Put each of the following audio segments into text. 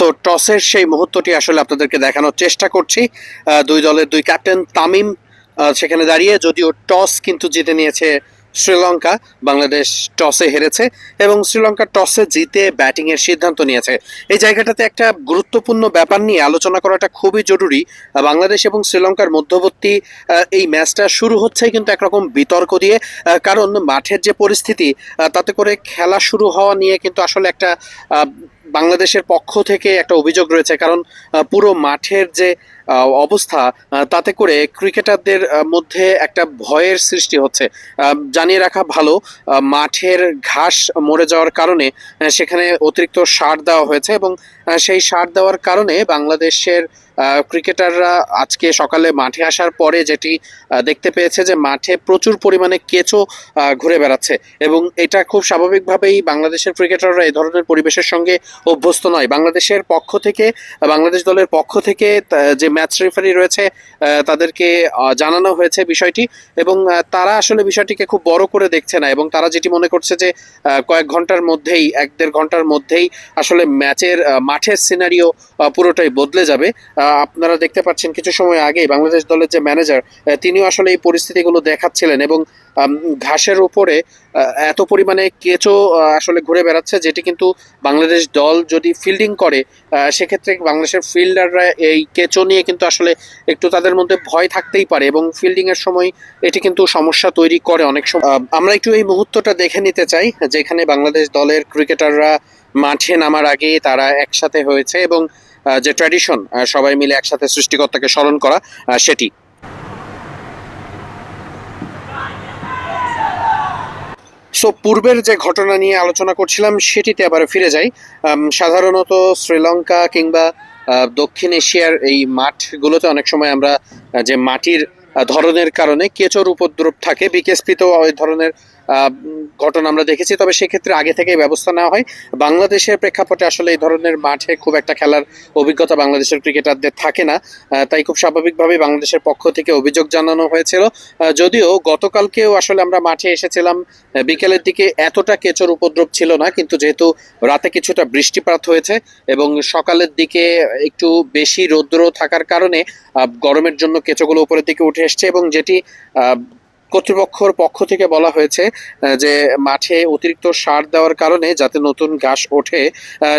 So টসের সেই মুহূর্তটি আসলে আপনাদেরকে দেখানোর চেষ্টা করছি। দুই দলের দুই ক্যাপ্টেন তামিম সেখানে দাঁড়িয়ে যদিও টস কিন্তু জিতে নিয়েছে শ্রীলঙ্কা, বাংলাদেশ টসে হেরেছে এবং শ্রীলঙ্কা টসে জিতে ব্যাটিং এর সিদ্ধান্ত নিয়েছে। এই জায়গাটাতে একটা গুরুত্বপূর্ণ ব্যাপার নিয়ে আলোচনা করাটা খুবই জরুরি। বাংলাদেশ এবং শ্রীলঙ্কার মধ্যবর্তী এই ম্যাচটা শুরু হচ্ছে কিন্তু একরকম বিতর্ক দিয়ে কারণ মাঠের যে পরিস্থিতি তাতে করে খেলা শুরু হওয়া নিয়ে কিন্তু আসলে একটা বাংলাদেশের পক্ষ থেকে একটা অভিযোগ রয়েছে কারণ পুরো মাঠের যে অবস্থা তাতে করে ক্রিকেটারদের মধ্যে একটা ভয়ের সৃষ্টি হচ্ছে। জানিয়ে রাখা ভালো মাঠের ঘাস মরে যাওয়ার কারণে সেখানে অতিরিক্ত সার দেওয়া হয়েছে এবং সেই সার দেওয়ার কারণে বাংলাদেশের ক্রিকেটাররা আজকে সকালে মাঠে আসার পরে যেটি দেখতে পেয়েছে যে মাঠে প্রচুর পরিমাণে কেঁচো ঘুরে বেড়াচ্ছে এবং এটা খুব স্বাভাবিকভাবেই বাংলাদেশের ক্রিকেটাররা এই ধরনের পরিবেশের সঙ্গে অভ্যস্ত নয়। বাংলাদেশের পক্ষ থেকে, বাংলাদেশ দলের পক্ষ থেকে যে ম্যাচ রেফারি রয়েছে তাদেরকে জানানো হয়েছে বিষয়টি এবং তারা আসলে বিষয়টিকে খুব বড় করে দেখছে না এবং তারা যেটি মনে করছে যে কয়েক ঘণ্টার মধ্যেই, এক দেড় ঘণ্টার মধ্যেই আসলে ম্যাচের মাঠের সিনারিও পুরোটাই বদলে যাবে। আপনারা দেখতে পাচ্ছেন কিছু সময় আগে বাংলাদেশ দলের যে ম্যানেজার তিনিও আসলে এই পরিস্থিতিগুলো দেখাচ্ছিলেন এবং ঘাসের উপরে এত পরিমাণে কেঁচো আসলে ঘুরে বেড়াচ্ছে, যেটি কিন্তু বাংলাদেশ দল যদি ফিল্ডিং করে সেক্ষেত্রে বাংলাদেশের ফিল্ডাররা এই কেঁচো নিয়ে কিন্তু আসলে একটু তাদের মধ্যে ভয় থাকতেই পারে এবং ফিল্ডিং এর সময় এটি কিন্তু সমস্যা তৈরি করে অনেক সময়। আমরা একটু এই মুহূর্তটা দেখে নিতে চাই, যেখানে বাংলাদেশ দলের ক্রিকেটাররা মাঠে নামার আগে তারা একসাথে হয়েছে এবং যে ট্র্যাডিশন সবাই মিলে একসাথে সৃষ্টিকর্তাকে স্মরণ করা সেটি। সো পূর্বের যে ঘটনা নিয়ে আলোচনা করছিলাম, সেটিতে আবার ফিরে যাই। সাধারণত শ্রীলঙ্কা কিংবা দক্ষিণ এশিয়ার এই মাঠগুলোতে অনেক সময় আমরা যে মাটির ধরনের কারণে কেঁচোর উপদ্রব থাকে। বিকেএসপিতেও ওই ধরনের ঘটনা আমরা দেখেছি। তবে সেক্ষেত্রে আগে থেকেই ব্যবস্থা নেওয়া হয়। বাংলাদেশের প্রেক্ষাপটে আসলে এই ধরনের মাঠে খুব একটা খেলার অভিজ্ঞতা বাংলাদেশের ক্রিকেটারদের থাকে না। তাই খুব স্বাভাবিকভাবেই বাংলাদেশের পক্ষ থেকে অভিযোগ জানানো হয়েছিল। যদিও গতকালকেও আসলে আমরা মাঠে এসেছিলাম। বিকেলের দিকে এতটা কেঁচোর উপদ্রব ছিল না, কিন্তু যেহেতু রাতে কিছুটা বৃষ্টিপাত হয়েছে এবং সকালের দিকে একটু বেশি রৌদ্র থাকার কারণে গরমের জন্য কেঁচোগুলো উপরের দিকে উঠে এসছে এবং যেটি কর্তৃপক্ষর পক্ষ থেকে বলা হয়েছে যে মাঠে অতিরিক্ত সার দেওয়ার কারণে যাতে নতুন ঘাস ওঠে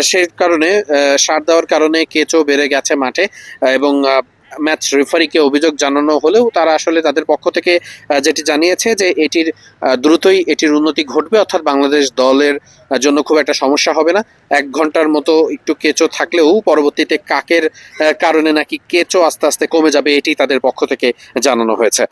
সে সেই কারণে সার দেওয়ার কারণে কেঁচো বেড়ে গেছে মাঠে এবং ম্যাচ রেফারিকে অভিযোগ জানানো হলেও তারা আসলে তাদের পক্ষ থেকে যেটি জানিয়েছে যে এটির দ্রুতই এটির উন্নতি ঘটবে, অর্থাৎ বাংলাদেশ দলের জন্য খুব একটা সমস্যা হবে না। এক ঘণ্টার মতো একটু কেঁচো থাকলেও পরবর্তীতে কাকের কারণে নাকি কেঁচো আস্তে আস্তে কমে যাবে, এটি তাদের পক্ষ থেকে জানানো হয়েছে।